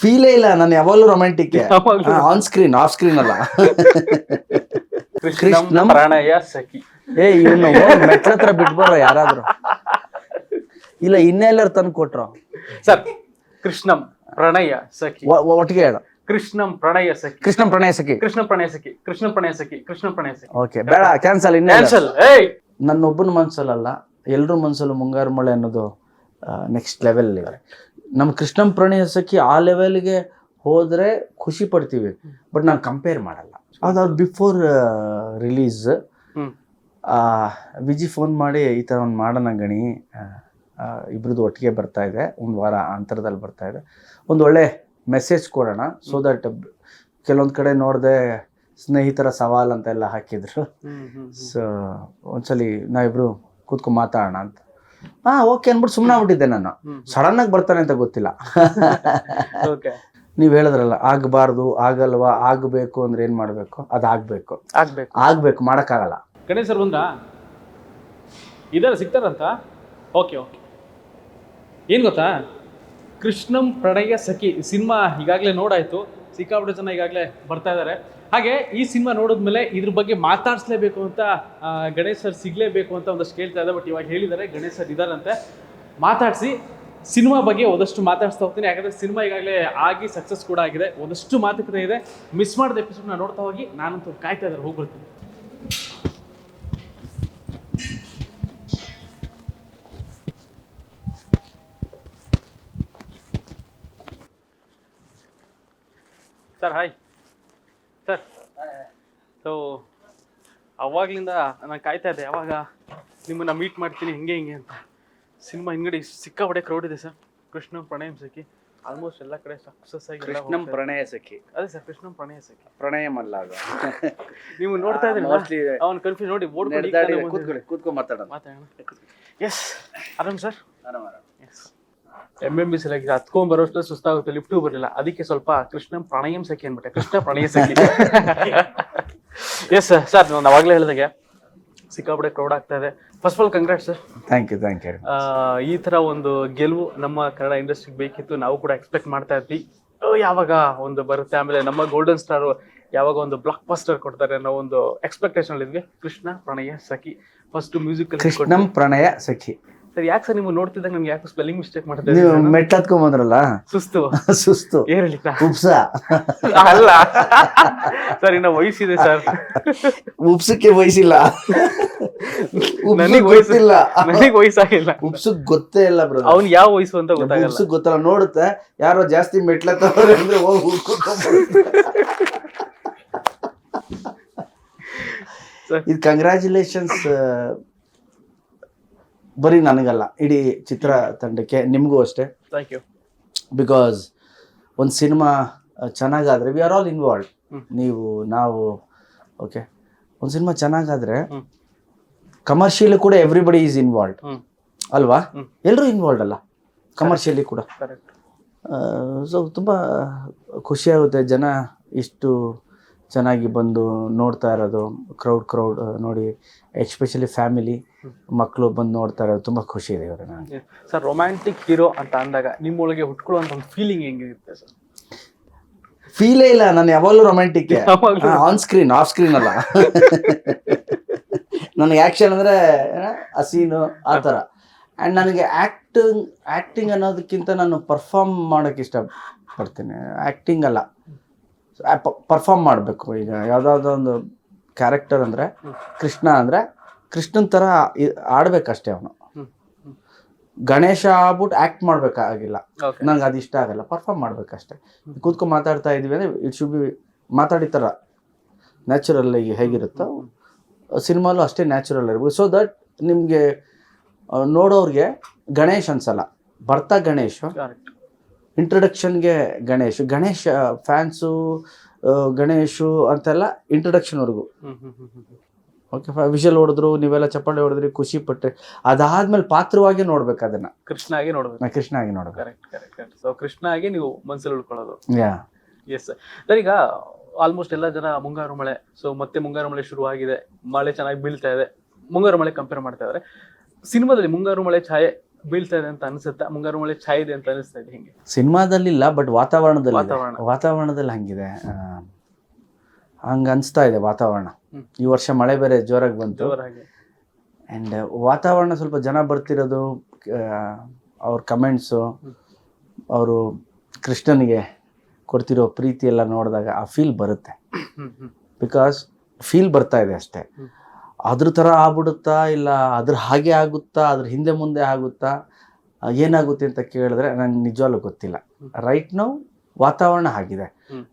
ಫೀಲೇ ಇಲ್ಲ ನಾನು ಯಾವಾಗಲೂ romantic. On screen off screen ಅಲ್ಲ. ಕೃಷ್ಣ ಪ್ರಣಯ ಸಖಿ. ಏ ಇವನು ಮೆಟ್ಲ ಹತ್ರ ಬಿಟ್ಬಾರ ಯಾರಾದ್ರು. ಇಲ್ಲ ಇನ್ನೆಲ್ಲರೂ ತಂದು ಕೊಟ್ರು. ಸರ್ ಕೃಷ್ಣಂ ಪ್ರಣಯ ಸಖಿ. ಒಟ್ಟಿಗೆ ಹೇಳ. ಕೃಷ್ಣಂ ಪ್ರಣಯ ಸಖಿ. ಕೃಷ್ಣ ಪ್ರಣಯ ಸಖಿ. ಕೃಷ್ಣ ಪ್ರಣಯ ಸಖಿ. ಕೃಷ್ಣ ಪ್ರಣಯ ಸಖಿ. ಕೃಷ್ಣ ಪ್ರಣಯ ಸಖಿ. ಓಕೆ ಬೇಡ ಕ್ಯಾನ್ಸಲ್ ಇನ್ನೇನ್ಸಲ್ ಕ್ಯಾನ್ಸಲ್ ನನ್ನೊಬ್ಬನ ಮನ್ಸಲ್ಲಲ್ಲ ಎಲ್ಲರೂ ಮನ್ಸಲ್ಲೂ ಮುಂಗಾರು ಮಳೆ ಅನ್ನೋದು ನೆಕ್ಸ್ಟ್ ಲೆವೆಲ್ ಇದೆ. ನಮ್ಮ ಕೃಷ್ಣಂ ಪ್ರಣಯ ಸಖಿ ಆ ಲೆವೆಲ್ಗೆ ಹೋದ್ರೆ ಖುಷಿ ಪಡ್ತೀವಿ. ಬಟ್ ನಾನು ಕಂಪೇರ್ ಮಾಡಲ್ಲ. ಅದಾದ್ರು ಬಿಫೋರ್ ರಿಲೀಸ್ ವಿಜಿ ಫೋನ್ ಮಾಡಿ ಈ ಥರ ಒಂದು ಮಾಡೋಣ ಗಣಿ. ಇಬ್ರದ್ದು ಒಟ್ಟಿಗೆ ಬರ್ತಾ ಇದೆ. ಒಂದು ವಾರ ಅಂತರದಲ್ಲಿ ಬರ್ತಾ ಇದೆ. ಒಂದು ಒಳ್ಳೆ ಮೆಸೇಜ್ ಕೊಡೋಣ. ಸೊ ದಟ್ ಕೆಲವೊಂದು ಕಡೆ ನೋಡಿದೆ ಸ್ನೇಹಿತರ ಸವಾಲ್ ಅಂತ ಎಲ್ಲ ಹಾಕಿದ್ರು ಸೊ ಒಂದ್ಸಲಿ ನಾವಿಬ್ರು ಕೂತ್ಕೊಂಡು ಮಾತಾಡೋಣ ಅಂತ. ಹಾ ಓಕೆ ಅನ್ಬಿಟ್ಟು ಸುಮ್ಮನೆ ಆಗ್ಬಿಟ್ಟಿದ್ದೆ ನಾನು. ಸಡನ್ ಆಗಿ ಬರ್ತಾನೆ ಅಂತ ಗೊತ್ತಿಲ್ಲ. ಓಕೆ ನೀವು ಹೇಳಿದ್ರಲ್ಲ ಆಗಬಾರ್ದು ಆಗಲ್ವಾ ಆಗಬೇಕು ಅಂದ್ರೆ ಏನ್ ಮಾಡ್ಬೇಕು? ಅದಾಗ್ಬೇಕು ಆಗ್ಬೇಕು. ಆಗ್ಬೇಕು. ಮಾಡೋಕ್ಕಾಗಲ್ಲ. ಗಣೇಶ್ ಸರ್ ಬಂದ್ರಾ? ಇದೆಲ್ಲ ಸಿಗ್ತಾರಂತ? ಓಕೆ ಓಕೆ ಏನು ಗೊತ್ತಾ? ಕೃಷ್ಣಂ ಪ್ರಣಯ ಸಖಿ ಸಿನಿಮಾ ಈಗಾಗಲೇ ನೋಡಾಯ್ತು. ಸಿಕ್ಕಾಪಟ್ಟೆ ಜನ ಈಗಾಗಲೇ ಬರ್ತಾ ಇದ್ದಾರೆ ಹಾಗೆ ಈ ಸಿನಿಮಾ ನೋಡಿದ್ಮೇಲೆ ಇದ್ರ ಬಗ್ಗೆ ಮಾತಾಡಿಸ್ಲೇಬೇಕು ಅಂತ ಗಣೇಶ್ ಸರ್ ಸಿಗ್ಲೇಬೇಕು ಅಂತ ಒಂದಷ್ಟು ಕೇಳ್ತಾ ಇದೆ ಬಟ್ ಇವಾಗ ಹೇಳಿದ್ದಾರೆ, ಗಣೇಶ್ ಸರ್ ಇದಾರಂತೆ ಮಾತಾಡಿಸಿ ಸಿನಿಮಾ ಬಗ್ಗೆ ಒಂದಷ್ಟು ಮಾತಾಡ್ಸ್ತಾ ಹೋಗ್ತೀನಿ. ಯಾಕಂದ್ರೆ ಸಿನಿಮಾ ಈಗಾಗಲೇ ಆಗಿ ಸಕ್ಸಸ್ ಕೂಡ ಆಗಿದೆ. ಒಂದಷ್ಟು ಮಾತುಕತೆ ಇದೆ. ಮಿಸ್ ಮಾಡಿದ ಎಪಿಸೋಡ್ನ ನೋಡ್ತಾ ಹೋಗಿ, ನಾನಂತೂ ಕಾಯ್ತಾ ಇದ್ದಾರೆ, ಹೋಗ್ಬಿಡ್ತೀನಿ. ಸರ್ ಹಾಯ್ ಸೊ ಅವಾಗ್ಲಿಂದ ನಾನು ಕಾಯ್ತಾ ಇದ್ದೆ. ಯಾವಾಗ ನಿಮ್ಮನ್ನ ಮೀಟ್ ಮಾಡ್ತೀನಿ ಹೆಂಗೆ ಹಿಂಗೆ ಅಂತ. ಸಿನಿಮಾ ಹಿಂಗಡೆ ಸಿಕ್ಕಾಪಟ್ಟೆ ಕ್ರೌಡ್ ಇದೆ ಸರ್. ಕೃಷ್ಣ ಪ್ರಣಯಂ ಸಖಿ. ಆಲ್ಮೋಸ್ಟ್ ಎಲ್ಲ ಕಡೆ ಸಕ್ಸಸ್ ಆಗಿ ಎಲ್ಲ ಹೋಗ್ತಾ ಇದೆ. ಪ್ರಣಯ ಸಖಿ. ಅದೇ ಸರ್ ಕೃಷ್ಣ ಪ್ರಣಯ ಸಖಿ. ಪ್ರಣಯಂ ಅಲ್ಲ ಅದು. ನೀವು ನೋಡ್ತಾ ಇದ್ದೀರಿ Mostly ಅವ್ನು ಕನ್ಫ್ಯೂಸ್ ನೋಡಿ ಓಡ್ಕೊಂಡು ಈ ಕಡೆ ಬಂದಿದ್ದಾನೆ. ಕೂತ್ಕೊಳ್ಳಿ ಕೂತ್ಕೊಂಡು ಮಾತಾಡೋಣ. ಮಾತಾಡೋಣ. ಎಸ್ ಆರಾಮ್ ಸರ್? ಎಸ್ ಎಂ ಎಂ ಬಿ ಸಲಗಿ ಹತ್ಕೊಂಡ್ ಬರೋಷ್ಟು ಸುಸ್ತಾಗುತ್ತೆ ಲಿಫ್ಟು ಬರಲಿಲ್ಲ. ಅದಕ್ಕೆ ಸ್ವಲ್ಪ ಕೃಷ್ಣ ಪ್ರಣಯಂ ಸಖಿ ಅಂದ್ಬಿಟ್ಟೆ. ಕೃಷ್ಣ ಪ್ರಣಯ ಸಖಿ. ಎಸ್ ಸರ್ ನಾನು ಅವಾಗಲೇ ಹೇಳಿದಾಗೆ ಸಿಕ್ಕಾಪಡೆ ಕ್ರೌಡ್ ಆಗ್ತಾ ಇದೆ. First of all congrat sir thank you thank you ಈ ಥರ ಒಂದು ಗೆಲುವು ನಮ್ಮ ಕನ್ನಡ ಇಂಡಸ್ಟ್ರಿಗೆ ಬೇಕಿತ್ತು. ನಾವು ಕೂಡ ಎಕ್ಸ್ಪೆಕ್ಟ್ ಮಾಡ್ತಾ ಇದ್ವಿ. ಯಾವಾಗ ಒಂದು ಬರುತ್ತೆ? ಆಮೇಲೆ ನಮ್ಮ ಗೋಲ್ಡನ್ ಸ್ಟಾರ್ ಯಾವಾಗ ಒಂದು ಬ್ಲಾಕ್ ಬಸ್ಟರ್ ಕೊಡ್ತಾರೆ ಅನ್ನೋ ಒಂದು ಎಕ್ಸ್ಪೆಕ್ಟೇಷನ್ ಇದ್ವಿ. ಕೃಷ್ಣ ಪ್ರಣಯ ಸಖಿ. ಫಸ್ಟ್ ಮ್ಯೂಸಿಕ್ ಕೃಷ್ಣಂ ಪ್ರಣಯ ಸಖಿ. ಸರ್ ಯಾಕೆ ಸರ್ ನಿಮ್ಗೆ ನೋಡ್ತಿದ್ದಾಗ ನಮ್ಗೆ ಯಾಕೆ ಸ್ಪೆಲ್ಲಿಂಗ್ ಮಿಸ್ಟೇಕ್ ಮಾಡ್ತಾ ನೀವು ಹತ್ಕೊಂಡ್ ಬಂದ್ರಲ್ಲ ಸುಸ್ತು. ಸುಸ್ತು. ಏರಲಿಲ್ಲ ಉಪ್ಸ. ಅಲ್ಲ. ಸರ್ ಇನ್ನ ವಯಸ್ಸಿದೆ ಸರ್. ಉಪ್ಸಕ್ಕೆ ವಯಸ್ಸಿಲ್ಲ. ನನಗೆ ವಯಸ್ಸಿಲ್ಲ ನನಗೆ ವಯಸ್ಸಾಗಿಲ್ಲ. ಉಪ್ಸಕ್ ಗೊತ್ತೇ ಇಲ್ಲ ಬ್ರದರ್ ಅವ್ನ್ ಯಾವ ವಯಸ್ಸು ಅಂತ ಗೊತ್ತಾಗಲ್ಲ. ಉಪ್ಸಕ್ ಗೊತ್ತಲ್ಲ. ನೋಡುತ್ತೆ ಯಾರೋ ಜಾಸ್ತಿ ಮೆಟ್ಲತ್ತವ್ರೆ ಅಂದ್ರೆ ಹೋಗಿ. ಸರ್. ಇದು ಕಂಗ್ರ್ಯಾಚುಲೇಷನ್ಸ್ ಬರೀ ನನಗಲ್ಲ ಇಡೀ ಚಿತ್ರ ತಂಡಕ್ಕೆ ನಿಮಗೂ ಅಷ್ಟೇ. ಥ್ಯಾಂಕ್ ಯು ಬಿಕಾಸ್ ಒಂದು ಸಿನಿಮಾ ಚೆನ್ನಾಗಾದರೆ ವಿ ಆರ್ ಆಲ್ ಇನ್ವಾಲ್ವ್ ನೀವು ನಾವು ಓಕೆ ಒಂದು ಸಿನಿಮಾ ಚೆನ್ನಾಗಾದರೆ ಕಮರ್ಷಿಯಲ್ ಕೂಡ ಎವ್ರಿಬಡಿ ಈಸ್ ಇನ್ವಾಲ್ವ್ ಅಲ್ವಾ? ಎಲ್ಲರೂ ಇನ್ವಾಲ್ವ್ ಅಲ್ಲ? ಕಮರ್ಷಿಯಲಿ ಕೂಡ. ಸೊ ತುಂಬ ಖುಷಿಯಾಗುತ್ತೆ ಜನ ಇಷ್ಟು ಚೆನ್ನಾಗಿ ಬಂದು ನೋಡ್ತಾ ಇರೋದು ಕ್ರೌಡ್ ಕ್ರೌಡ್ ನೋಡಿ ಎಸ್ಪೆಷಲಿ ಫ್ಯಾಮಿಲಿ ಮಕ್ಕಳು ಬಂದು ನೋಡ್ತಾ ಇರೋದು ತುಂಬ ಖುಷಿ ಇದೆ ಇವಾಗ ನನಗೆ. ಸರ್ ರೊಮ್ಯಾಂಟಿಕ್ ಹೀರೋ ಅಂತ ಅಂದಾಗ ನಿಮ್ಮೊಳಗೆ ಹುಟ್ಕೊಳ್ಳುವಂಥ ಒಂದು ಫೀಲಿಂಗ್ ಹೆಂಗಿರುತ್ತೆ ಸರ್ ಫೀಲೇ ಇಲ್ಲ ನಾನು ಯಾವಾಗಲೂ romantic. On screen off screen ಅಲ್ಲ. ನನಗೆ ಆ್ಯಕ್ಷನ್ ಅಂದರೆ ಆ ಸೀನು ಆ ಥರ ಆ್ಯಂಡ್ ನನಗೆ ಆ್ಯಕ್ಟಿಂಗ್ ಆ್ಯಕ್ಟಿಂಗ್ ಅನ್ನೋದಕ್ಕಿಂತ ನಾನು ಪರ್ಫಾರ್ಮ್ ಮಾಡೋಕ್ಕೆ ಇಷ್ಟಪಡ್ತೀನಿ. ಆ್ಯಕ್ಟಿಂಗ್ ಅಲ್ಲ. ಪರ್ಫಾರ್ಮ್ ಮಾಡಬೇಕು. ಈಗ ಯಾವುದಾದ್ರು ಒಂದು ಕ್ಯಾರೆಕ್ಟರ್ ಅಂದರೆ ಕೃಷ್ಣ ಅಂದರೆ ಕೃಷ್ಣನ್ ಥರ ಆಡ್ಬೇಕಷ್ಟೇ ಅವನು. ಗಣೇಶ ಆಗ್ಬಿಟ್ಟು ಆ್ಯಕ್ಟ್ ಮಾಡಬೇಕಾಗಿಲ್ಲ. ನಂಗೆ ಅದು ಇಷ್ಟ ಆಗಲ್ಲ. ಪರ್ಫಾರ್ಮ್ ಮಾಡ್ಬೇಕಷ್ಟೇ. ಕೂತ್ಕೊಂಡು ಮಾತಾಡ್ತಾ ಇದೀವಿ ಅಂದರೆ ಇಟ್ ಶುಡ್ ಬಿ ಮಾತಾಡಿ ಥರ ನ್ಯಾಚುರಲ್ ಆಗಿ ಹೇಗಿರುತ್ತೋ ಸಿನಿಮಾಲು ಅಷ್ಟೇ ನ್ಯಾಚುರಲ್ ಇರ್ಬೋದು ಸೊ ದಟ್ ನಿಮಗೆ ನೋಡೋರಿಗೆ ಗಣೇಶ್ ಅನ್ಸಲ್ಲ. ಬರ್ತಾ ಗಣೇಶ್. ಇಂಟ್ರಡಕ್ಷನ್ಗೆ ಗಣೇಶ್. ಗಣೇಶ್ ಫ್ಯಾನ್ಸು ಗಣೇಶು ಅಂತೆಲ್ಲ ಇಂಟ್ರಡಕ್ಷನ್ವರೆಗೂ ಓಕೆ ವಿಷಲ್ ಹೊಡೆದ್ರು ನೀವೆಲ್ಲ ಚಪ್ಪಾಳೆ ಹೊಡೆದ್ರಿ ಖುಷಿ ಪಟ್ಟೆ ಅದಾದ್ಮೇಲೆ ಪಾತ್ರವಾಗಿ ನೋಡ್ಬೇಕು ಅದನ್ನ. ಕೃಷ್ಣ ಆಗಿ ನೋಡ್ಬೇಕು. ನಾ ಕೃಷ್ಣ ಆಗಿ ನೋಡ್ಬೇಕು. Correct correct correct so Krishna ಆಗಿ ನೀವು ಮನ್ಸಲ್ಲಿ ಉಳ್ಕೊಳ್ಳೋದು. ಯಾ ಎಸ್ ಸರ್ ಈಗ ಆಲ್ಮೋಸ್ಟ್ ಎಲ್ಲ ಜನ ಮುಂಗಾರು ಮಳೆ ಸೊ ಮತ್ತೆ ಮುಂಗಾರು ಮಳೆ ಶುರುವಾಗಿದೆ ಆಗಿದೆ. ಮಳೆ ಚೆನ್ನಾಗಿ ಬೀಳ್ತಾ ಇದೆ. ಮುಂಗಾರು ಮಳೆ ಕಂಪೇರ್ ಮಾಡ್ತಾ ಇದ್ದಾರೆ. ಸಿನಿಮಾದಲ್ಲಿ ಮುಂಗಾರು ಮಳೆ ಛಾಯೆ ಬೀಳ್ತಾ ಇದೆ ಅಂತ ಅನ್ಸುತ್ತಾ? ಮುಂಗಾರು ಮಳೆ ಛಾಯೆ ಇದೆ ಅಂತ ಅನಿಸ್ತಾ ಇದೆ ಹಿಂಗೆ? ಸಿನಿಮಾದಲ್ಲಿಲ್ಲ ಬಟ್ ವಾತಾವರಣದಲ್ಲಿ ವಾತಾವರಣ. ವಾತಾವರಣದಲ್ಲಿ ಹಂಗಿದೆ. ಹಂಗ್ ಅನಿಸ್ತಾ ಇದೆ ವಾತಾವರಣ. ಈ ವರ್ಷ ಮಳೆ ಬೇರೆ ಜೋರಾಗಿ ಬಂತು. ಆ್ಯಂಡ್ ವಾತಾವರಣ ಸ್ವಲ್ಪ ಜನ ಬರ್ತಿರೋದು ಅವ್ರ ಕಮೆಂಟ್ಸು ಅವರು ಕೃಷ್ಣನಿಗೆ ಕೊಡ್ತಿರೋ ಪ್ರೀತಿ ಎಲ್ಲ ನೋಡಿದಾಗ ಆ ಫೀಲ್ ಬರುತ್ತೆ. ಬಿಕಾಸ್ ಫೀಲ್ ಬರ್ತಾ ಇದೆ ಅಷ್ಟೇ. ಅದ್ರ ಥರ ಆಗ್ಬಿಡುತ್ತಾ ಇಲ್ಲ ಅದ್ರ ಹಾಗೆ ಆಗುತ್ತಾ ಅದ್ರ ಹಿಂದೆ ಮುಂದೆ ಆಗುತ್ತಾ ಏನಾಗುತ್ತೆ ಅಂತ ಕೇಳಿದ್ರೆ ನಂಗೆ ನಿಜವಾಗ್ಲೂ ಗೊತ್ತಿಲ್ಲ. ರೈಟ್ ನೌ ವಾತಾವರಣ ಆಗಿದೆ.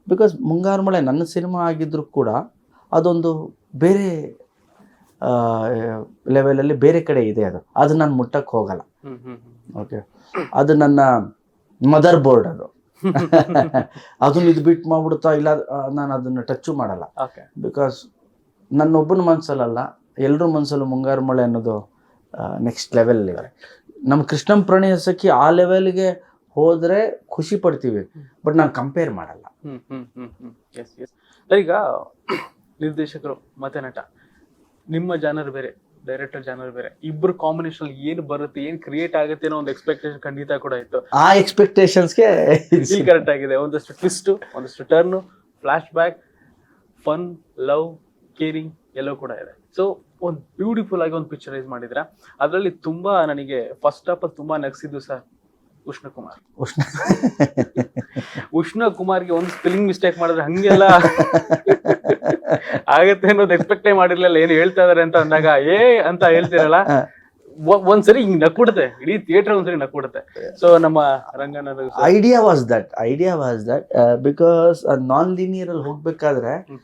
ಬಿಕಾಸ್ ಮುಂಗಾರು ಮಳೆ ನನ್ನ ಸಿನಿಮಾ ಆಗಿದ್ರು ಕೂಡ ಅದೊಂದು ಬೇರೆ ಲೆವೆಲಲ್ಲಿ ಬೇರೆ ಕಡೆ ಇದೆ ಅದು. ಅದು ನಾನು ಮುಟ್ಟಕ್ಕೆ ಹೋಗಲ್ಲ. ಓಕೆ ಅದು ನನ್ನ ಮದರ್ ಬೋರ್ಡ್ ಅದು. ಅದನ್ನ ಇದು ಬಿಟ್ಟು ಮಾಡ್ಬಿಡ್ತಾ ಇಲ್ಲ ನಾನು ಅದನ್ನು ಟಚ್ಚು ಮಾಡಲ್ಲ. ಬಿಕಾಸ್ ನನ್ನೊಬ್ಬನ ಮನಸ್ಸಲ್ಲ ಎಲ್ಲರೂ ಮನಸ್ಸಲ್ಲೂ ಮುಂಗಾರು ಮಳೆ ಅನ್ನೋದು ನೆಕ್ಸ್ಟ್ ಲೆವೆಲ್ ಇದೆ ನಮ್ಮ ಕೃಷ್ಣಂ ಪ್ರಣಯ ಸಖಿ ಆ ಲೆವೆಲ್ಗೆ ಹೋದರೆ ಖುಷಿ ಪಡ್ತೀವಿ. ಬಟ್ ನಾನು ಕಂಪೇರ್ ಮಾಡಲ್ಲ. ಈಗ ನಿರ್ದೇಶಕರು ಮತ್ತೆ ನಟ ನಿಮ್ಮ ಜಾನರ್ ಬೇರೆ ಡೈರೆಕ್ಟರ್ ಜಾನರ್ ಬೇರೆ. ಇಬ್ರು ಕಾಂಬಿನೇಷನ್ ಏನು ಬರುತ್ತೆ ಏನ್ ಕ್ರಿಯೇಟ್ ಆಗುತ್ತೆ ಅನ್ನೋ ಒಂದು ಎಕ್ಸ್ಪೆಕ್ಟೇಷನ್ ಖಂಡಿತ ಕೂಡ ಇತ್ತು. ಆ ಎಕ್ಸ್ಪೆಕ್ಟೇಷನ್ಸ್ಗೆ ಕರೆಕ್ಟ್ ಆಗಿದೆ. ಒಂದಷ್ಟು ಟ್ವಿಸ್ಟ್ ಒಂದಷ್ಟು turn flashback fun love caring ಎಲ್ಲವೂ ಕೂಡ ಇದೆ. ಸೊ ಒಂದು ಬ್ಯೂಟಿಫುಲ್ ಆಗಿ ಒಂದು ಪಿಕ್ಚರೈಸ್ ಮಾಡಿದ್ರ? ಅದರಲ್ಲಿ ತುಂಬಾ ನನಗೆ ಫಸ್ಟ್ ಆಫ್ ಆಲ್ ತುಂಬಾ ನಗಿಸಿದ್ದು ಸರ್ ಉಷ್ಣ ಕುಮಾರ್ ಉಷ್ಣ. ಉಷ್ಣ ಕುಮಾರ್ಗೆ ಒಂದು ಸ್ಪೆಲ್ಲಿಂಗ್ ಮಿಸ್ಟೇಕ್ ಮಾಡಿದ್ರೆ ಹಂಗೆಲ್ಲ ಆಗತ್ತೆ ಅನ್ನೋದು ಎಕ್ಸ್ಪೆಕ್ಟೇ ಮಾಡಿರ್ಲಿಲ್ಲ. ಏನು ಹೇಳ್ತಾ ಇದಾರೆ ಅಂತ ಅಂದಾಗ ಏ ಅಂತ ಹೇಳ್ತಿರಲ್ಲ. ಒಂದ್ಸರಿ ಹಿಂಗ್ ನಕ್ಕುಡುತ್ತೆ ಇಡೀ ಥಿಯೇಟರ್ ಒಂದ್ಸರಿ ನಕ್ಕುಡುತ್ತೆ ಸೊ ನಮ್ಮ ರಂಗನದ idea was that idea was that because non ಲೀನಿಯರಲ್ಲಿ ಹೋಗ್ಬೇಕಾದ್ರೆ ಹ್ಮ್.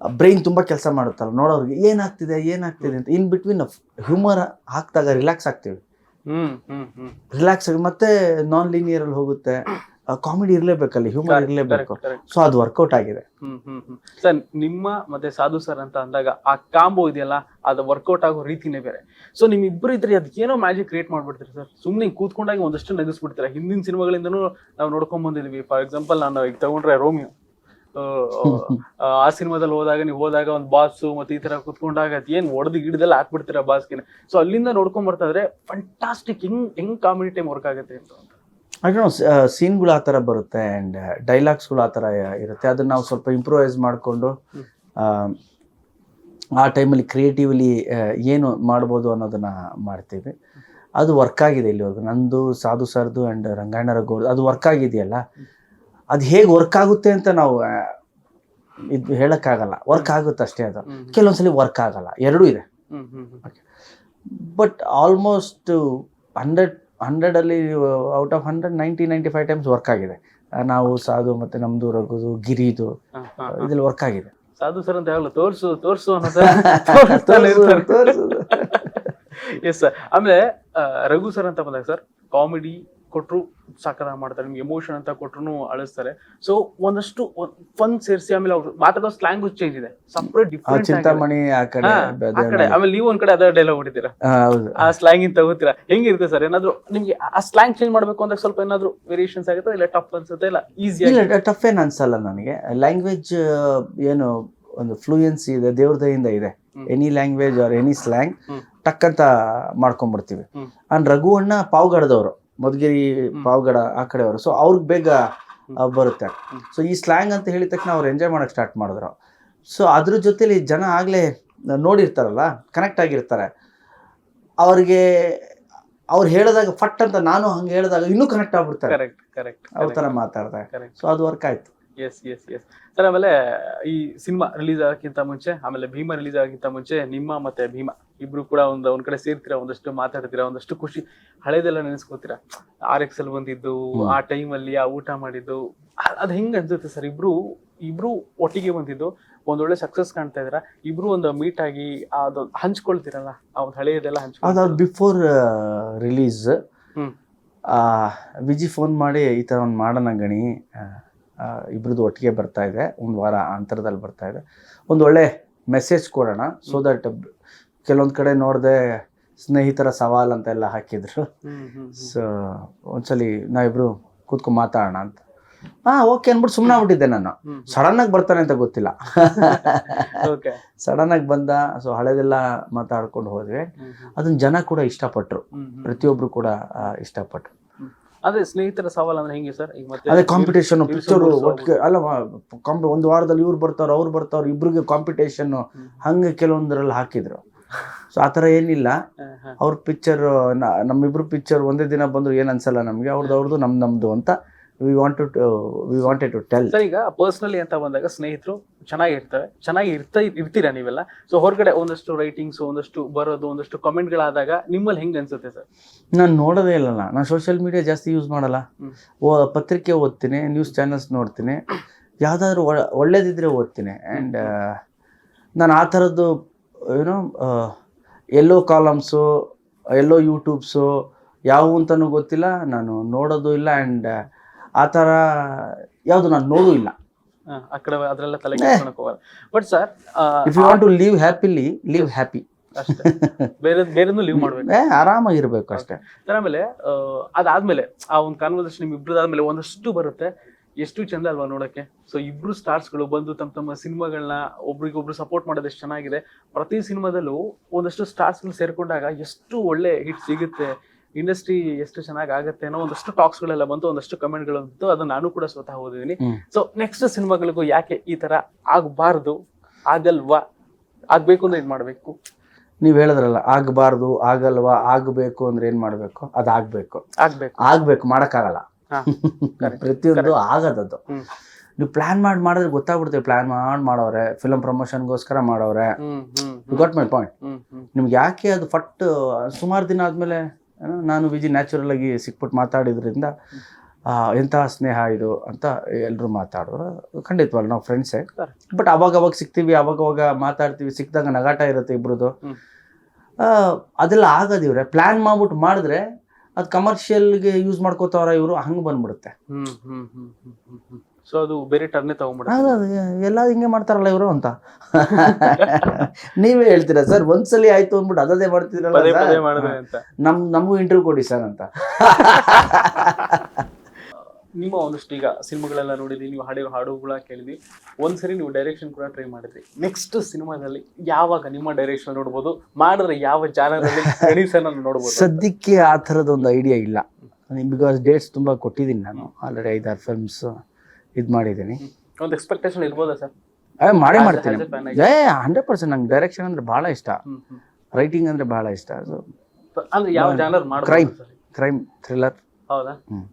ಬ್ರೈನ್ ತುಂಬಾ ಕೆಲಸ ಮಾಡುತ್ತಲ್ಲ. ನೋಡೋರಿಗೆ ಏನಾಗ್ತಿದೆ ಏನಾಗ್ತಿದೆ ಅಂತ. ಇನ್ ಬಿಟ್ವೀನ್ ಹ್ಯೂಮರ್ ಹಾಕ್ದಾಗ ರಿಲ್ಯಾಕ್ಸ್ ಆಗ್ತೀವಿ. ರಿಲ್ಯಾಕ್ಸ್ ಆಗಿ ಮತ್ತೆ ನಾನ್ ಲೀನಿಯರಲ್ಲಿ ಹೋಗುತ್ತೆ. ಕಾಮಿಡಿ ಇರ್ಲೇಬೇಕಲ್ಲಿ ಹ್ಯೂಮರ್ ಇರಲೇಬೇಕು. ಸೊ ಅದು ವರ್ಕೌಟ್ ಆಗಿದೆ. ಹ್ಮ್ ಹ್ಮ್ ಹ್ಮ್. ಸರ್ ನಿಮ್ಮ ಮತ್ತೆ ಸಾಧು ಸರ್ ಅಂತ ಅಂದಾಗ ಆ ಕಾಂಬೋ ಇದೆಯಲ್ಲ ಅದು ವರ್ಕೌಟ್ ಆಗೋ ರೀತಿನೇ ಬೇರೆ. ಸೊ ನಿಮ್ ಇಬ್ರು ಇದ್ರೆ ಅದಕ್ಕೇನೋ ಏನೋ ಮ್ಯಾಜಿಕ್ ಕ್ರಿಯೇಟ್ ಮಾಡ್ಬಿಡ್ತೀರಿ ಸರ್? ಸುಮ್ನೆ ಹಿಂಗ್ ಕೂತ್ಕೊಂಡಾಗ ಒಂದಷ್ಟು ನಗಿಸ್ಬಿಡ್ತೀರಾ? ಹಿಂದಿನ ಸಿನಿಮಾಗಳಿಂದನೂ ನಾವು ನೋಡ್ಕೊಂಡ್ ಬಂದಿದ್ವಿ. ಫಾರ್ ಎಕ್ಸಾಂಪಲ್ ನಾನು ಈಗ ತಗೊಂಡ್ರೆ ರೋಮಿಯೋ ಆ, ಸಿನಿಮಾದಲ್ಲಿ ಹೋದಾಗ ನೀವು ಹೋದಾಗ ಒಂದು ಬಾಸು ಮತ್ತೆ ಈ ತರ ಕುತ್ಕೊಂಡಾಗ ಏನ್ ಒಡೆದು ಗಿಡದಲ್ಲಿ ಹಾಕ್ಬಿಡ್ತೀರಾ ಬಾಸ್ಕಿನ ಸೊ ಅಲ್ಲಿಂದ ನೋಡ್ಕೊಂಡ್ ಬರ್ತಾ ಇದ್ರೆ ಫಂಟಾಸ್ಟಿಕ್ ಹೆಂಗ್ ಹೆಂಗ್ ಕಾಮಿಡಿ ಟೈಮ್ ವರ್ಕ್ ಆಗುತ್ತೆ ಅಂತ ಸೀನ್ಗಳು ಆ ಥರ ಬರುತ್ತೆ ಆ್ಯಂಡ್ ಡೈಲಾಗ್ಸ್ಗಳು ಆ ಥರ ಇರುತ್ತೆ. ಅದನ್ನ ನಾವು ಸ್ವಲ್ಪ ಇಂಪ್ರೂವೈಸ್ ಮಾಡಿಕೊಂಡು. ಆ ಟೈಮಲ್ಲಿ ಕ್ರಿಯೇಟಿವ್ಲಿ ಏನು ಮಾಡ್ಬೋದು ಅನ್ನೋದನ್ನ ಮಾಡ್ತೀವಿ. ಅದು ವರ್ಕ್ ಆಗಿದೆ ಇಲ್ಲಿವರೆಗೂ. ನಂದು ಸಾಧು ಸರ್ದು ಆ್ಯಂಡ್ ರಂಗಾಯಣ ರಘು ಅದು ವರ್ಕ್ ಆಗಿದೆಯಲ್ಲ? ಅದು ಹೇಗೆ ವರ್ಕ್ ಆಗುತ್ತೆ ಅಂತ ನಾವು ಇದು ಹೇಳೋಕ್ಕಾಗಲ್ಲ. ವರ್ಕ್ ಆಗುತ್ತೆ ಅಷ್ಟೇ ಅದು. ಕೆಲವೊಂದ್ಸಲಿ ವರ್ಕ್ ಆಗಲ್ಲ. ಎರಡೂ ಇದೆ. But almost hundred ಹಂಡ್ರೆಡಲ್ಲಿ out of hundred ninety ninety five times work ಆಗಿದೆ. ನಾವು ಸಾಧು ಮತ್ತು ನಮ್ಮದು ರಘುದು ಗಿರಿದು. ಇದ್ರಲ್ಲಿ ವರ್ಕ್ ಆಗಿದೆ. ಸಾಧು ಸರ್ ಅಂತ ಹೇಳಲ್ಲ ತೋರಿಸು ತೋರ್ಸು ಅನ್ನೋ ತರ ತೋರಿಸ್ತಾನೆ ತೋರ್ಸು. ಎಸ್ ಸರ್ ಆಮೇಲೆ ರಘು ಸರ್ ಅಂತ ಬಂದಾಗ ಸರ್ ಕಾಮಿಡಿ ಕೊಟ್ರು ಸಾಕಾರ ಮಾಡ್ತಾರೆ ನಿಮ್ಗೆ ಎಮೋಷನ್ ಅಂತ ಕೊಟ್ಟರು ಅಳಿಸ್ತಾರೆ. ಸೊ ಒಂದಷ್ಟು ಫನ್ ಸೇರಿಸಿ ಆಮೇಲೆ ಅವ್ರು ಮಾತಾಡೋ ಸ್ಲ್ಯಾಂಗ್ ಚೇಂಜ್ ಇದೆ. ಸಪ್ರೇಟ್ ಡಿಫ್ರೆಂಟ್ ಚಿಂತಾಮಣಿ ಆ ಕಡೆ ಆ ಕಡೆ. ಆಮೇಲೆ ನೀವು ಒಂದ್ ಕಡೆ ಅದೇ ಡೈಲಾಗ್ ಹೊಡಿತೀರಾ? ಆ, ಸ್ಲ್ಯಾಂಗ್ ಇಂದ ತಗೋತೀರಾ? ಹೆಂಗಿರುತ್ತೆ ಸರ್? ಏನಾದ್ರು ನಿಮ್ಗೆ ಆ ಸ್ಲ್ಯಾಂಗ್ ಚೇಂಜ್ ಮಾಡ್ಬೇಕು ಅಂದ್ರೆ ಸ್ವಲ್ಪ ಏನಾದ್ರು ವೇರಿಯೇಷನ್ಸ್ ಆಗುತ್ತೆ? ಇಲ್ಲ ಟಫ್ ಅನ್ಸುತ್ತೆ? ಇಲ್ಲ ಈಸಿ ಇಲ್ಲ ಟಫ್ ಏನ್ ಅನ್ಸಲ್ಲ ನನಗೆ. ಲ್ಯಾಂಗ್ವೇಜ್ ಏನು ಒಂದು ಫ್ಲೂಯೆನ್ಸಿ ಇದೆ ದೇವ್ರ ದಯಿಂದ ಇದೆ. Any language or any slang hmm. ಟಕ್ ಅಂತ ಮಾಡ್ಕೊಂಡ್ಬಿಡ್ತೀವಿ. ಅಂಡ್ ರಘುವಣ್ಣ ಪಾವಗಡದವರು ಮಧುಗಿರಿ ಪಾವಗಡ ಆ ಕಡೆಯವರು. ಸೊ ಅವ್ರಿಗೆ ಬೇಗ ಬರುತ್ತೆ. ಸೊ ಈ ಸ್ಲ್ಯಾಂಗ್ ಅಂತ ಹೇಳಿದ ತಕ್ಷಣ ಅವ್ರು ಎಂಜಾಯ್ ಮಾಡೋಕ್ಕೆ ಸ್ಟಾರ್ಟ್ ಮಾಡಿದ್ರು. ಸೊ ಅದ್ರ ಜೊತೇಲಿ ಜನ ಆಗಲೇ ನೋಡಿರ್ತಾರಲ್ಲ ಕನೆಕ್ಟ್ ಆಗಿರ್ತಾರೆ. ಅವ್ರಿಗೆ ಅವ್ರು ಹೇಳಿದಾಗ ಫಟ್ ಅಂತ ನಾನು ಹಂಗೆ ಹೇಳಿದಾಗ ಇನ್ನೂ ಕನೆಕ್ಟ್ ಆಗ್ಬಿಡ್ತಾರೆ. ಕರೆಕ್ಟ್ ಕರೆಕ್ಟ್ ಅವ್ರ ಥರ ಮಾತಾಡ್ತಾರೆ. ಕರೆಕ್ಟ್ ಸೊ ಅದು ವರ್ಕ್ ಆಯ್ತು. ಎಸ್ ಎಸ್ ಎಸ್ ಸರ್ ಆಮೇಲೆ ಈ ಸಿನಿಮಾ ರಿಲೀಸ್ ಆಗೋಕ್ಕಿಂತ ಮುಂಚೆ ಆಮೇಲೆ ಭೀಮಾ ರಿಲೀಸ್ ಆಗೋಕ್ಕಿಂತ ಮುಂಚೆ ನಿಮ್ಮ ಮತ್ತೆ ಭೀಮಾ. ಇಬ್ರು ಕೂಡ ಒಂದು ಒಂದ್ ಕಡೆ ಸೇರ್ತೀರಾ ಒಂದಷ್ಟು ಮಾತಾಡ್ತೀರಾ ಒಂದಷ್ಟು ಖುಷಿ ಹಳೇದೆಲ್ಲ ನೆನೆಸ್ಕೋತೀರಾ? ಆರ್ ಎಕ್ಸ್ ಅಲ್ಲಿ ಬಂದಿದ್ದು ಆ ಆ ಟೈಮಲ್ಲಿ ಆ ಊಟ ಮಾಡಿದ್ದು ಅದು ಹೆಂಗ್ ಅನ್ಸುತ್ತೆ ಸರ್? ಇಬ್ರು ಇಬ್ರು ಒಟ್ಟಿಗೆ ಬಂದಿದ್ದು ಒಂದೊಳ್ಳೆ ಸಕ್ಸಸ್ ಕಾಣ್ತಾ ಇದ್ರ ಇಬ್ರು ಒಂದು ಮೀಟ್ ಆಗಿ ಅದು ಹಂಚ್ಕೊಳ್ತೀರಲ್ಲ ಅವ್ನ ಹಳೆಯದೆಲ್ಲ ಹಂಚ್ಕೊಳ್ತಾರೆ? ಬಿಫೋರ್ ರಿಲೀಸ್ ಆ ವಿಜಿ ಫೋನ್ ಮಾಡಿ ಈ ಥರ ಒಂದು ಮಾಡೋಣ ಗಣಿ. ಇಬ್ರದ್ದು ಒಟ್ಟಿಗೆ ಬರ್ತಾ ಇದೆ ಒಂದು ವಾರ ಅಂತರದಲ್ಲಿ ಬರ್ತಾ ಇದೆ. ಒಂದು ಒಳ್ಳೆ ಮೆಸೇಜ್ ಕೊಡೋಣ ಸೊ ದಟ್ ಕೆಲವೊಂದು ಕಡೆ ನೋಡಿದೆ ಸ್ನೇಹಿತರ ಸವಾಲ್ ಅಂತೆಲ್ಲ ಹಾಕಿದ್ರು. ಹ್ಮ್ ಹ್ಮ್ ಹ್ಮ್. ಸೊ ಒಂದ್ಸಲಿ ನಾವಿಬ್ರು ಕೂತ್ಕೊಂಡು ಮಾತಾಡೋಣ ಅಂತ. ಹಾ ಓಕೆ ಅನ್ಬಿಟ್ಟು ಸುಮ್ಮನೆ ಆಗ್ಬಿಟ್ಟಿದ್ದೆ ನಾನು. ಸಡನ್ ಆಗಿ ಬರ್ತಾನೆ ಅಂತ ಗೊತ್ತಿಲ್ಲ. ಸಡನ್ ಆಗಿ ಬಂದ ಸೊ ಹಳೆದೆಲ್ಲ ಮಾತಾಡ್ಕೊಂಡು ಹೋದ್ವಿ. ಅದನ್ನ ಜನ ಕೂಡ ಇಷ್ಟಪಟ್ರು. ಪ್ರತಿಯೊಬ್ರು ಕೂಡ ಇಷ್ಟಪಟ್ರು. ಅದೇ ಸ್ನೇಹಿತರ ಸವಾಲ್ ಅಂದ್ರೆ ಹೆಂಗೆ ಸರ್? ಅದೇ ಕಾಂಪಿಟೇಷನ್ ಪಿಕ್ಚರ್ ಒಟ್ಟಿಗೆ ಅಲ್ಲ ಕಾಂಪಿ ಒಂದು ವಾರದಲ್ಲಿ ಇವ್ರು ಬರ್ತಾವ್ರು ಅವ್ರು ಬರ್ತಾವ್ರು ಇಬ್ರಿಗೆ ಕಾಂಪಿಟೇಷನ್ ಹಂಗೆ ಕೆಲವೊಂದರಲ್ಲಿ ಹಾಕಿದ್ರು. ಸೊ ಆ ಥರ ಏನಿಲ್ಲ. ಅವ್ರ ಪಿಕ್ಚರ್ ನಮ್ಮಿಬ್ರು ಪಿಕ್ಚರ್ ಒಂದೇ ದಿನ ಬಂದ್ರು ಏನ್ ಅನ್ಸಲ್ಲ ನಮ್ಗೆ. ಅವ್ರದ್ದು ಅವ್ರದ್ದು ನಮ್ ನಮ್ದು ಅಂತ we want to we wanted to tell sir ಈಗ ಪರ್ಸನಲಿ ಅಂತ ಬಂದಾಗ ಸ್ನೇಹಿತರು ಚೆನ್ನಾಗಿ ಇರ್ತವೆ ಚೆನ್ನಾಗಿ ಇರ್ತಾ ಇರ್ತೀರಾ ನೀವೆಲ್ಲ? ಸೊ ಹೊರಗಡೆ ಒಂದಷ್ಟು ರೈಟಿಂಗ್ಸ್ ಒಂದಷ್ಟು ಬರೋದು ಒಂದಷ್ಟು ಕಮೆಂಟ್ಗಳಾದಾಗ ನಿಮ್ಮಲ್ಲಿ ಹೆಂಗೆ ಅನ್ಸುತ್ತೆ ಸರ್? ನಾನು ನೋಡೋದೇ ಇಲ್ಲಲ್ಲ. ನಾನು ಸೋಷಿಯಲ್ ಮೀಡಿಯಾ ಜಾಸ್ತಿ ಯೂಸ್ ಮಾಡಲ್ಲ. ಓ ಪತ್ರಿಕೆ ಓದ್ತೀನಿ ನ್ಯೂಸ್ ಚಾನಲ್ಸ್ ನೋಡ್ತೀನಿ. ಯಾವುದಾದ್ರೂ ಒಳ್ಳೇದಿದ್ರೆ ಓದ್ತೀನಿ. ಆ್ಯಂಡ್ ನಾನು ಆ ಥರದ್ದು ಏನೋ ಎಲ್ಲೋ ಕಾಲಮ್ಸು ಎಲ್ಲೋ ಯೂಟ್ಯೂಬ್ಸು ಯಾವುವು ಅಂತಲೂ ಗೊತ್ತಿಲ್ಲ. ನಾನು ನೋಡೋದು ಇಲ್ಲ ಆ್ಯಂಡ್ ಆ ಥರ ಯಾವುದು ನಾನು ನೋಡೂ ಇಲ್ಲ. ಆ, ಕಡೆ ಅದ್ರೆಲ್ಲ ತಲೆ ಹೋಗಲ್ಲ. But sir if you want to live happily live happy ಅಷ್ಟೇ. ಬೇರೆ ಬೇರೆನೂ ಲೀವ್ ಮಾಡ್ಬೇಕು. ಏ ಆರಾಮಾಗಿರ್ಬೇಕು ಅಷ್ಟೇ. ಆಮೇಲೆ ಅದಾದ್ಮೇಲೆ ಆ ಒಂದು ಕಾನ್ವರ್ಸೇಷನ್ ನಿಮ್ ಇಬ್ಬರದಾದ್ಮೇಲೆ ಒಂದಷ್ಟು ಬರುತ್ತೆ. ಎಷ್ಟು ಚಂದ ಅಲ್ವಾ ನೋಡಕ್ಕೆ? ಸೊ ಇಬ್ರು ಸ್ಟಾರ್ಸ್ಗಳು ಬಂದು ತಮ್ಮ ತಮ್ಮ ಸಿನಿಮಾಗಳನ್ನ ಒಬ್ರಿಗೊಬ್ರು ಸಪೋರ್ಟ್ ಮಾಡೋದು ಎಷ್ಟು ಚೆನ್ನಾಗಿದೆ. ಪ್ರತಿ ಸಿನಿಮಾದಲ್ಲೂ ಒಂದಷ್ಟು ಸ್ಟಾರ್ಸ್ಗಳು ಸೇರಿಕೊಂಡಾಗ ಎಷ್ಟು ಒಳ್ಳೆ ಹಿಟ್ ಸಿಗುತ್ತೆ ಇಂಡಸ್ಟ್ರಿ ಎಷ್ಟು ಚೆನ್ನಾಗಿ ಆಗುತ್ತೆ ಅನ್ನೋ ಒಂದಷ್ಟು ಟಾಕ್ಸ್ ಗಳೆಲ್ಲ ಬಂತು ಒಂದಷ್ಟು ಕಮೆಂಟ್ಗಳು ಬಂತು. ಅದನ್ನ ನಾನು ಕೂಡ ಸ್ವತಃ ಓದಿದ್ದೀನಿ ಹ್ಮ್. ಸೊ ನೆಕ್ಸ್ಟ್ ಸಿನಿಮಾಗಳಿಗೂ ಯಾಕೆ ಈ ತರ ಆಗಬಾರ್ದು? ಆಗಲ್ವಾ? ಆಗ್ಬೇಕು ಅಂದ್ರೆ ಇದು ಮಾಡಬೇಕು? ನೀವು ಹೇಳಿದ್ರಲ್ಲ ಆಗಬಾರ್ದು ಆಗಲ್ವಾ ಆಗಬೇಕು ಅಂದ್ರೆ ಏನು ಮಾಡಬೇಕು? ಅದಾಗಬೇಕು. ಆಗ್ಬೇಕು. ಆಗ್ಬೇಕು ಮಾಡೋಕ್ಕಾಗಲ್ಲ. ಪ್ರತಿಯೊಂದು ಆಗದದು ನೀವು ಪ್ಲಾನ್ ಮಾಡಿ ಮಾಡಿದ್ರೆ ಗೊತ್ತಾಗ್ಬಿಡ್ತೀವಿ ಪ್ಲಾನ್ ಮಾಡಿ ಮಾಡೋರೆ ಫಿಲಮ್ ಪ್ರಮೋಷನ್ಗೋಸ್ಕರ ಮಾಡೋರೆ. ಗಾಟ್ ಮೈ ಪಾಯಿಂಟ್ ನಿಮ್ಗೆ ಯಾಕೆ ಅದು ಫಟ್ ಸುಮಾರು ದಿನ ಆದಮೇಲೆ ನಾನು ವಿಜಿ ನ್ಯಾಚುರಲ್ ಆಗಿ ಸಿಕ್ಬಿಟ್ಟು ಮಾತಾಡಿದ್ರಿಂದ ಎಂತಹ ಸ್ನೇಹ ಇದು ಅಂತ ಎಲ್ಲರೂ ಮಾತಾಡಿದ್ರು ಖಂಡಿತವಲ್ಲ ನಾವು ಫ್ರೆಂಡ್ಸೇ ಬಟ್ ಅವಾಗ ಅವಾಗ ಸಿಗ್ತೀವಿ ಅವಾಗ ಅವಾಗ ಮಾತಾಡ್ತೀವಿ ಸಿಕ್ಕಿದಾಗ ನಗಾಟ ಇರುತ್ತೆ ಇಬ್ರದ್ದು ಅದೆಲ್ಲ ಆಗೋದಿವ್ರೆ. ಪ್ಲ್ಯಾನ್ ಮಾಡ್ಬಿಟ್ಟು ಮಾಡಿದ್ರೆ ಅದು ಕಮರ್ಷಿಯಲ್ಗೆ ಯೂಸ್ ಮಾಡ್ಕೋತಾವ್ರ ಇವರು ಹಂಗೆ ಬಂದ್ಬಿಡುತ್ತೆ. ಸೊ ಅದು ಬೇರೆ ಟರ್ನೇ ತಗೊಂಡ್ಬಿಡ ಎಲ್ಲ ಹಿಂಗೆ ಮಾಡ್ತಾರಲ್ಲ ಇವರು ಅಂತ. ನೀವೇ ಹೇಳ್ತೀರಾ ಸರ್ ಒಂದ್ಸಲಿ ಆಯ್ತು ಅಂದ್ಬಿಟ್ಟು ಅದದೇ ಮಾಡ್ತಿದ್ರಲ್ಲ ನಮ್ ನಮಗೂ ಇಂಟರ್ವ್ಯೂ ಕೊಡಿ ಸರ್ ಅಂತ. ನಿಮ್ಮ ಒಂದಷ್ಟು ಈಗ ಸಿನಿಮಾಗಳೆಲ್ಲ ನೋಡಿದ್ವಿ ನೀವು ಹಾಡಿರೋ ಹಾಡುಗಳ ಕೇಳಿದ್ವಿ. ಒಂದ್ಸರಿ ನೀವು ಡೈರೆಕ್ಷನ್ ಕೂಡ ಟ್ರೈ ಮಾಡಿದ್ರಿ. ನೆಕ್ಸ್ಟ್ ಸಿನಿಮಾದಲ್ಲಿ ಯಾವಾಗ ನಿಮ್ಮ ಡೈರೆಕ್ಷನ್ ನೋಡ್ಬೋದು ಮಾಡಿದ್ರೆ ಯಾವ ಜಾನರಲ್ಲಿ ಗಣೇಶನ ನೋಡ್ಬೋದು ಸದ್ಯಕ್ಕೆ ಆ ಥರದ ಒಂದು ಐಡಿಯಾ ಇಲ್ಲ. ಬಿಕಾಸ್ ಡೇಟ್ಸ್ ತುಂಬ ಕೊಟ್ಟಿದ್ದೀನಿ ನಾನು. ಆಲ್ರೆಡಿ ಐದಾರು ಫಿಲ್ಮ್ಸ್ ಇದು ಮಾಡಿದ್ದೀನಿ. ಒಂದು ಎಕ್ಸ್ಪೆಕ್ಟೇಷನ್ ಇರ್ಬೋದಾ ಸರ್? ಅದೇ ಮಾಡೇ ಮಾಡ್ತೀನಿ. ಏ ಹಂಡ್ರೆಡ್ ಪರ್ಸೆಂಟ್ ನಂಗೆ ಡೈರೆಕ್ಷನ್ ಅಂದರೆ ಭಾಳ ಇಷ್ಟ. ರೈಟಿಂಗ್ ಅಂದರೆ ಭಾಳ ಇಷ್ಟ. ಸೊ ಅಂದ್ರೆ ಯಾವ ಜಾನರ್ ಮಾಡಿ ಕ್ರೈಮ್ ಕ್ರೈಮ್ ಥ್ರಿಲ್ಲರ್ ಹೌದಾ?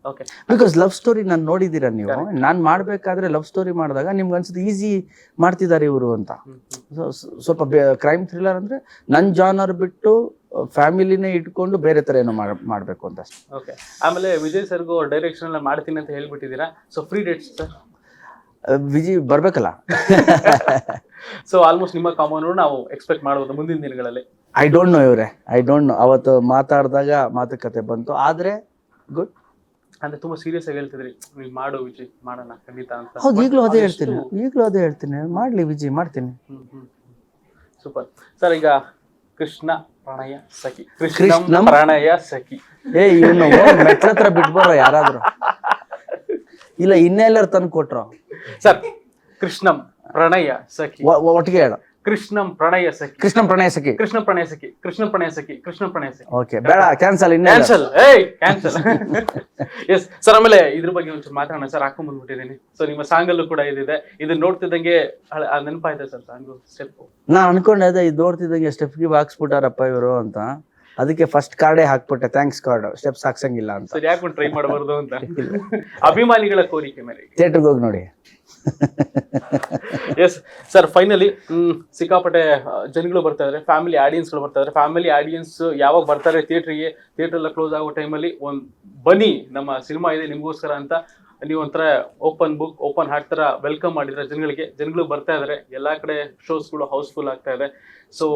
ಓಕೆ ಬಿಕಾಸ್ ಲವ್ ಸ್ಟೋರಿ ನಾನು ನೋಡಿದ್ದೀರಾ ನೀವು? ನಾನು ಮಾಡಬೇಕಾದ್ರೆ ಲವ್ ಸ್ಟೋರಿ ಮಾಡಿದಾಗ ನಿಮ್ಗೆ ಅನ್ಸುತ್ತೆ ಈಸಿ ಮಾಡ್ತಿದ್ದಾರೆ ಇವರು ಅಂತ. ಸ್ವಲ್ಪ ಕ್ರೈಮ್ ಥ್ರಿಲ್ಲರ್ ಅಂದ್ರೆ ನನ್ನ ಜಾನರ್ ಬಿಟ್ಟು ಫ್ಯಾಮಿಲಿನೇ ಇಟ್ಕೊಂಡು ಬೇರೆ ಥರ ಏನೋ ಮಾಡ್- ಮಾಡಬೇಕು ಅಂತ ಅಷ್ಟೇ. ಓಕೆ ಆಮೇಲೆ ವಿಜಯ್ ಸರ್ಗೂ ಡೈರೆಕ್ಷನ್ ಎಲ್ಲ ಮಾಡ್ತೀನಿ ಅಂತ ಹೇಳ್ಬಿಟ್ಟಿದ್ದೀರಾ? So free dates sir Viji ಬರಬೇಕಲ್ಲ? ಸೊ ಆಲ್ಮೋಸ್ಟ್ ನಿಮ್ಮ ಕಾಮನ್ ನಾವು ಎಕ್ಸ್ಪೆಕ್ಟ್ ಮಾಡ್ಬೋದು ಮುಂದಿನ ದಿನಗಳಲ್ಲಿ. ಐ ಡೋಂಟ್ ನೋ ಇವ್ರೆ. ಐ ಡೋಂಟ್ ನೋ ಅವತ್ತು ಮಾತಾಡಿದಾಗ ಮಾತುಕತೆ ಬಂತು. ಆದರೆ ಗುಡ್ ಅಂದ್ರೆ ತುಂಬಾ ಸೀರಿಯಸ್ ಆಗಿ ಹೇಳ್ತಿದ್ರಿ ನೀವು ಮಾಡು ವಿಜಯ್ ಮಾಡೋಣ ಖಂಡಿತ ಅಂತ. ಹೌದು ಈಗಲೂ ಅದೇ ಹೇಳ್ತೀನಿ ಈಗಲೂ ಅದೇ ಹೇಳ್ತೀನಿ ಮಾಡ್ಲಿ ವಿಜಯ್ ಮಾಡ್ತೀನಿ. ಸೂಪರ್ ಸರ್ ಈಗ ಕೃಷ್ಣ ಪ್ರಣಯ ಸಖಿ. ಕೃಷ್ಣ? ಪ್ರಣಯ ಸಖಿ. ಏ ಇವನು ಮೆಟ್ಲ ಹತ್ರ ಬಿಟ್ಬಾರ ಯಾರಾದ್ರು? ಇಲ್ಲ ಇನ್ನೆಲ್ಲರೂ ತಂದು ಕೊಟ್ರು ಸರ್ ಕೃಷ್ಣಂ ಪ್ರಣಯ ಸಖಿ. ಒಟ್ಟಿಗೆ ಹೇಳು. ಕೃಷ್ಣಂ ಪ್ರಣಯ ಸಖಿ. ಕೃಷ್ಣ ಪ್ರಣಯ ಸಖಿ. ಕೃಷ್ಣ ಪ್ರಣಯ ಸಖಿ ಕೃಷ್ಣ ಪ್ರಣಯ ಸಖಿ ಕೃಷ್ಣ ಪ್ರಣಯ ಸಖಿ. ಓಕೆ ಬೇಡ ಕ್ಯಾನ್ಸಲ್ ಇನ್ನೇ ಕ್ಯಾನ್ಸಲ್ ಏಯ್ ಕ್ಯಾನ್ಸಲ್ ಎಸ್ ಸರ್ ಆಮೇಲೆ ಇದ್ರ ಬಗ್ಗೆ ಒಂಚೂರು ಮಾತಾಡೋಣ ಸರ್ ಹಾಕೊಂಡ್ ಬಂದ್ಬಿಟ್ಟಿದ್ದೀನಿ ಸೊ ನಿಮ್ಮ ಸಾಂಗ್ ಅಲ್ಲೂ ಕೂಡ ಇದಿದೆ. ಇದನ್ನ ನೋಡ್ತಿದ್ದಂಗೆ ನೆನಪಾಯ್ತಾ ಸರ್ ಸಾಂಗ್ ಸ್ಟೆಪ್ ನಾನು ಅನ್ಕೊಂಡೆ ಇದು ನೋಡ್ತಿದ್ದಂಗೆ ಸ್ಟೆಪ್ ಗಿವ್ ಹಾಕ್ಸ್ಬಿಟ್ಟಾರಪ್ಪ ಇವರು ಅಂತ. ಅದಕ್ಕೆ ಫಸ್ಟ್ ಕಾರ್ಡೇ ಹಾಕ್ಬಿಟ್ಟೆ. ಥ್ಯಾಂಕ್ಸ್ ಕಾರ್ಡ್ ಸ್ಟೆಪ್ಸ್ ಹಾಕ್ಸಂಗಿಲ್ಲ ಅಂತ. ಸರ್ ಯಾಕೆ ಟ್ರೈ ಮಾಡಬಾರ್ದು ಅಂತ? ಅಭಿಮಾನಿಗಳ ಕೋರಿಕೆ ಮೇಲೆ. ಥಿಯೇಟರ್ಗೆ ಹೋಗಿ ನೋಡಿ. ಎಸ್ ಸರ್ ಫೈನಲಿ ಸಿಕ್ಕಾಪಟ್ಟೆ ಜನಗಳು ಬರ್ತಾ ಇದ್ದಾರೆ ಫ್ಯಾಮಿಲಿ ಆಡಿಯನ್ಸ್ಗಳು ಬರ್ತಾ ಇದ್ದಾರೆ ಫ್ಯಾಮಿಲಿ ಆಡಿಯನ್ಸ್ ಯಾವಾಗ ಬರ್ತಾರೆ ಥಿಯೇಟ್ರಿಗೆ ಥಿಯೇಟರ್ ಎಲ್ಲ ಕ್ಲೋಸ್ ಆಗೋ ಟೈಮಲ್ಲಿ ಒಂದು ಬನ್ನಿ ನಮ್ಮ ಸಿನಿಮಾ ಇದೆ ನಿಮಗೋಸ್ಕರ ಅಂತ. ನೀವು ಒಂಥರ open book open heart welcome ಮಾಡಿದ್ರೆ ಜನಗಳಿಗೆ. ಜನಗಳು ಬರ್ತಾ ಇದ್ದಾರೆ ಎಲ್ಲ ಕಡೆ ಶೋಸ್ಗಳು ಹೌಸ್ಫುಲ್ ಆಗ್ತಾ ಇದೆ. ಸೊ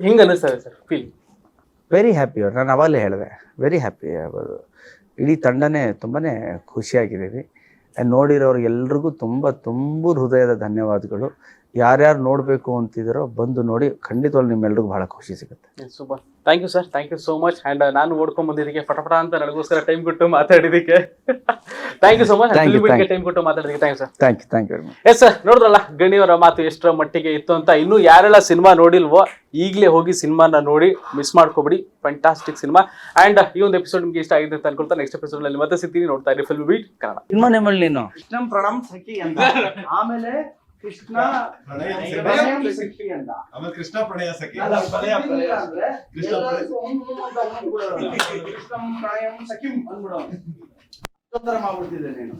ಹಿಂಗೆ ಅನ್ನಿಸ್ತಾ ಇದೆ ಸರ್ ಫೀಲ್ ವೆರಿ ಹ್ಯಾಪಿ ನಾನು ಅವಾಗಲೇ ಹೇಳಿದೆ. ವೆರಿ ಹ್ಯಾಪಿ ಇಡೀ ತಂಡನೇ ತುಂಬಾ ಖುಷಿಯಾಗಿದ್ದೀವಿ. And ನೋಡಿರೋರು ಎಲ್ರಿಗೂ ತುಂಬ ತುಂಬ ಹೃದಯದ ಧನ್ಯವಾದಗಳು. ಯಾರ್ಯಾರು ನೋಡಬೇಕು ಅಂತಿದ್ದೀರೋ ಬಂದು ನೋಡಿ ಖಂಡಿತವಾಗ್ಲೂ ನಿಮ್ಮೆಲ್ಲರಿಗೂ ಬಹಳ ಖುಷಿ ಸಿಗುತ್ತೆ. Super thank you sir thank you so much and ನಾನು ಓಡ್ಕೊಂಡು ಬಂದಿದ್ದಕ್ಕೆ ಪಟಪಟ ಅಂತ ನನಗೋಸ್ಕರ ಟೈಮ್ ಕೊಟ್ಟು ಮಾತಾಡಿದ್ದಕ್ಕೆ. Thank you so much time ಕೊಟ್ಟು ಮಾತಾಡಿದ್ದಕ್ಕೆ. Thank you sir thank you thank you very much yes sir ನೋಡಿದ್ರಲ್ಲ ಗಣಿಯವರ ಮಾತು ಎಷ್ಟರ ಮಟ್ಟಿಗೆ ಇತ್ತು ಅಂತ ಇನ್ನು ಯಾರೆಲ್ಲ ಸಿನಿಮಾ ನೋಡಿಲ್ವೋ ಈಗಲೇ ಹೋಗಿ ಸಿನಿಮಾನ ನೋಡಿ ಮಿಸ್ ಮಾಡ್ಕೊಬಿಡಿ. ಫ್ಯಾಂಟಾಸ್ಟಿಕ್ ಸಿನಿಮಾ ಆ್ಯಂಡ್ ಈ ಒಂದು ಎಪಿಸೋಡ್ ನಿಮಗೆ ಇಷ್ಟ ಆಗಿದೆ ಅಂತ ಅನ್ಕೊಳ್ತಾ ನೆಕ್ಸ್ಟ್ ಎಪಿಸೋಡ್ ಅಲ್ಲಿ ಮತ್ತೆ ಸಿಗ್ತೀನಿ. ನೋಡ್ತಾ ಇರಿ ಫಿಲ್ಮ್ ಬೀಟ್ ಕನ್ನಡ ಸಿನಿಮಾ ನೇಮಲ್ಲಿ ನೀನು? ಕೃಷ್ಣಂ ಪ್ರಣಾಮ್ ಸಖಿ ಅಂತ ಆಮೇಲೆ ಕೃಷ್ಣ ಪ್ರಣಯ ಸಖಿ. ಅಂತ ಆಮೇಲೆ ಕೃಷ್ಣ ಪ್ರಣಯ ಸಖಿ. ಪ್ರಣಯ ಪ್ರಣಯ ಅಂದ್ರೆ ಕೃಷ್ಣ ಪ್ರಣಯಂ ಸಖಿಂ. ಅಷ್ಟೊಂಥರ ಮಾಡ್ಬಿಡ್ತಿದ್ದೆ ನೀನು.